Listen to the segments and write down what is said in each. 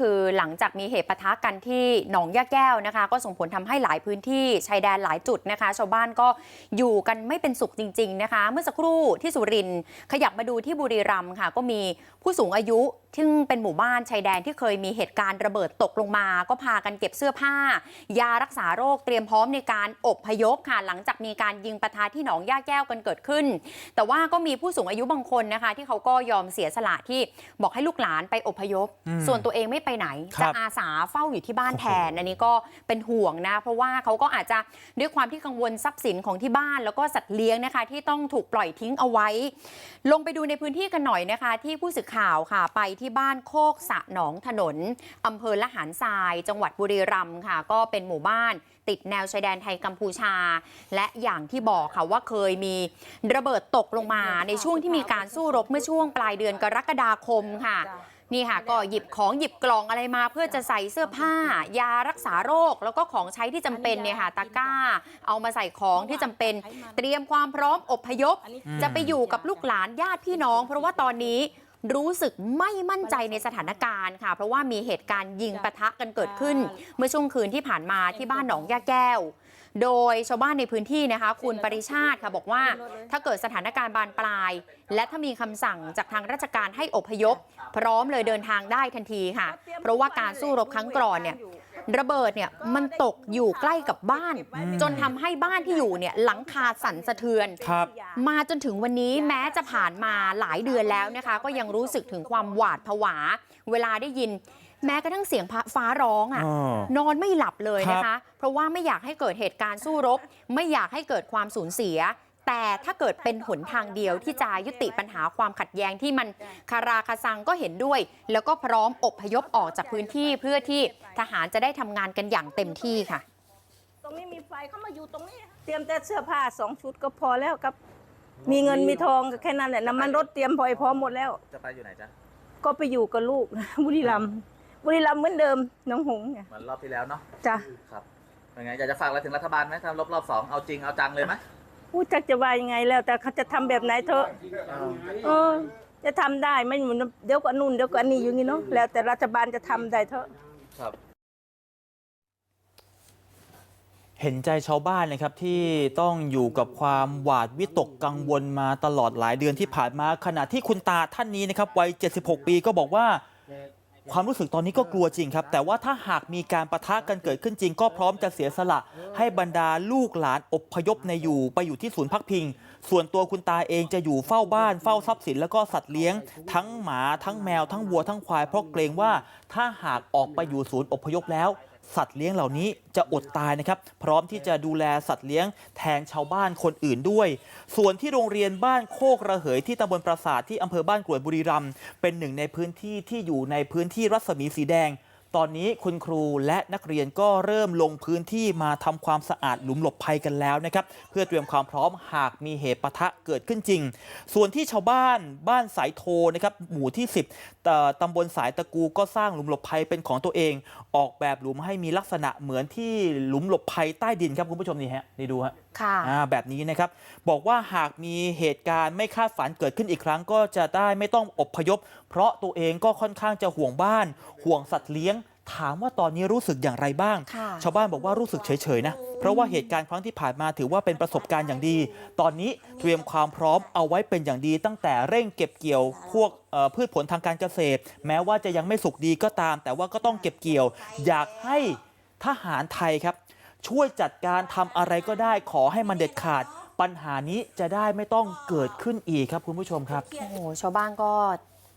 คือหลังจากมีเหตุปะทะกันที่หนองยะแก้วนะคะ ก็ส่งผลทำให้หลายพื้นที่ชายแดนหลายจุดนะคะ ชาวบ้านก็อยู่กันไม่เป็นสุขจริง ๆนะคะ เมื่อสักครู่ที่สุรินทร์ขยับมาดูที่บุรีรัมย์ค่ะ ก็มีผู้สูงอายุซึ่งเป็นหมู่บ้านชายแดนที่เคยมีเหตุการณ์ระเบิดตกลงมา ก็พากันเก็บเสื้อผ้า ยารักษาโรคเตรียมพร้อมในการอบพยพค่ะ หลังจากมีการยิงปะทะที่หนองย่าแก้วกันเกิดขึ้น แต่ว่าก็มีผู้สูงอายุบางคนนะคะ ที่เขาก็ยอมเสียสละที่บอกให้ลูกหลานไปอพยพอืมส่วนตัวเองไม่ไปไหนครัจะบอาสาเฝ้าอยู่ที่บ้านแทน อันนี้ก็เป็นห่วงนะ เพราะว่าเขาก็อาจจะด้วยความที่กังวลทรัพย์สินของที่บ้าน แล้วก็สัตว์เลี้ยงนะคะ ที่ต้องถูกปล่อยทิ้งเอาไว้ ลงไปดูในพื้นที่กันหน่อยนะคะ ที่ผู้สื่อข่าวค่ะ ไปที่บ้านโคกสะหนองถนนอำเภอละหารทราย จังหวัดบุรีรัมย์ค่ะ ก็เป็นหมู่บ้านติดแนวชายแดนไทยกัมพูชา และอย่างที่บอกค่ะว่าเคยมีระเบิดตกลงมาในช่วงที่มีการสู้รบเมื่อช่วงปลายเดือนกรกฎาคมค่ะ นี่ค่ะก็หยิบของหยิบกล่องอะไรมาเพื่อจะใส่เสื้อผ้า ยารักษาโรค แล้วก็ของใช้ที่จำเป็นเนี่ยค่ะตะกร้า เอามาใส่ของที่จำเป็น เตรียมความพร้อมอพยพ จะไปอยู่กับลูกหลานญาติพี่น้อง เพราะว่าตอนนี้ รู้สึกไม่มั่นใจในสถานการณ์ค่ะ เพราะว่ามีเหตุการณ์ยิงปะทะกันเกิดขึ้น เมื่อช่วงคืนที่ผ่านมาที่บ้านหนองยาแก้ว โดยชาวบ้านในพื้นที่นะคะ คุณปริชาติค่ะบอกว่า ถ้าเกิดสถานการณ์บานปลาย และถ้ามีคำสั่งจากทางราชการให้อพยพ พร้อมเลยเดินทางได้ทันทีค่ะ เพราะว่าการสู้รบครั้งก่อนเนี่ย ระเบิดเนี่ยมันตกอยู่ใกล้กับบ้าน จนทำให้บ้านที่อยู่เนี่ยหลังคาสั่นสะเทือนครับมาจนถึงวันนี้แม้จะผ่านมาหลายเดือนแล้วนะคะ ก็ยังรู้สึกถึงความหวาดผวา เวลาได้ยินแม้กระทั่งเสียงฟ้าร้องอะอ๋อนอนไม่หลับเลยนะครัคะบเพราะว่าไม่อยากให้เกิดเหตุการณ์สู้รบ ไม่อยากให้เกิดความสูญเสีย แต่ถ้าเกิดเป็นหนทางเดียวที่จะยุติปัญหาความขัดแย้งที่มันคาราคาซังก็เห็นด้วย แล้วก็พร้อมอบพยพออกจากพื้นที่เพื่อที่ทหารจะได้ทำงานกันอย่างเต็มที่ค่ะ ตรงนี้มีไฟเข้ามาอยู่ตรงนี้ เตรียมแต่เสื้อผ้าสองชุดก็พอแล้วครับ มีเงินมีทองก็แค่นั้นแหละน้ำมันรถเตรียมพอพร้อมหมดแล้ว จะไปอยู่ไหนจ๊ะ ก็ไปอยู่กับลูก บุรีรัมย์บุรีรัมย์เหมือนเดิมน้องหงส์เนี่ยเหมือนรอบที่แล้วเนาะจ้ะ ครับเป็นไงอยากจะฝากอะไรถึงรัฐบาลไหมทำรอบรอบสองเอาจริงเอาจังเลยไหม พูดจักจะว่ายังไงแล้ว แต่เขาจะทำแบบไหนเถอะเออ จะทำได้ไม่เหมือนเดี๋ยวก็นู่นเดี๋ยวก็อันนี้อยู่งี้เนาะแล้วแต่รัฐบาลจะทำได้เถอะ ครับ เห็นใจชาวบ้านนะครับที่ต้องอยู่กับความหวาดวิตกกังวลมาตลอดหลายเดือนที่ผ่านมาขณะที่คุณตาท่านนี้นะครับวัย 76 ปีก็บอกว่า ความรู้สึกตอนนี้ก็กลัวจริงครับ แต่ว่าถ้าหากมีการประทะกันเกิดขึ้นจริง ก็พร้อมจะเสียสละ ให้บรรดาลูกหลานอพยพในอยู่ ไปอยู่ที่ศูนย์พักพิง ส่วนตัวคุณตาเองจะอยู่เฝ้าบ้านเฝ้าทรัพย์สินแล้วก็สัตว์เลี้ยง ทั้งหมาทั้งแมวทั้งวัวทั้งควายเพราะเกรงว่าถ้าหากออกไปอยู่ศูนย์อพยพแล้ว สัตว์เลี้ยงเหล่านี้จะอดตายนะครับ พร้อมที่จะดูแลสัตว์เลี้ยงแทนชาวบ้านคนอื่นด้วย ส่วนที่โรงเรียนบ้านโคกระเหยที่ตำบลปราสาทที่อำเภอบ้านกรวดบุรีรัมย์เป็นหนึ่งในพื้นที่ที่อยู่ในพื้นที่รัศมีสีแดง ตอนนี้คุณครูและนักเรียนก็เริ่มลงพื้นที่มาทำความสะอาดหลุมหลบภัยกันแล้วนะครับ เพื่อเตรียมความพร้อมหากมีเหตุปะทะเกิดขึ้นจริง ส่วนที่ชาวบ้านบ้านสายโทนะครับหมู่ที่ 10เอ่อตำบลสายตะกูก็สร้างหลุมหลบภัยเป็นของตัวเอง ออกแบบหลุมให้มีลักษณะเหมือนที่หลุมหลบภัยใต้ดินครับคุณผู้ชมนี่ฮะนี่ดูฮะ แบบนี้นะครับ บอกว่าหากมีเหตุการณ์ไม่คาดฝันเกิดขึ้นอีกครั้ง ก็จะได้ไม่ต้องอพยพ เพราะตัวเองก็ค่อนข้างจะห่วงบ้าน ห่วงสัตว์เลี้ยง ถามว่าตอนนี้รู้สึกอย่างไรบ้างค่ะชาวบ้านบอกว่ารู้สึกเฉยๆนะเพราะว่าเหตุการณ์ครั้งที่ผ่านมาถือว่าเป็นประสบการณ์อย่างดี ตอนนี้เตรียมความพร้อมเอาไว้เป็นอย่างดี ตั้งแต่เร่งเก็บเกี่ยวพวกเอ่อพืชผลทางการเกษตร แม้ว่าจะยังไม่สุกดีก็ตาม แต่ว่าก็ต้องเก็บเกี่ยว อยากให้ทหารไทยครับ ช่วยจัดการทำอะไรก็ได้ขอให้มันเด็ดขาด ปัญหานี้จะได้ไม่ต้องเกิดขึ้นอีกครับคุณผู้ชมครับ โอ้โหชาวบ้านก็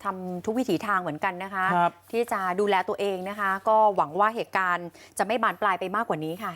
ทำทุกวิถีทางเหมือนกันนะคะ ครับ ที่จะดูแลตัวเองนะคะ ก็หวังว่าเหตุการณ์จะไม่บานปลายไปมากกว่านี้ค่ะ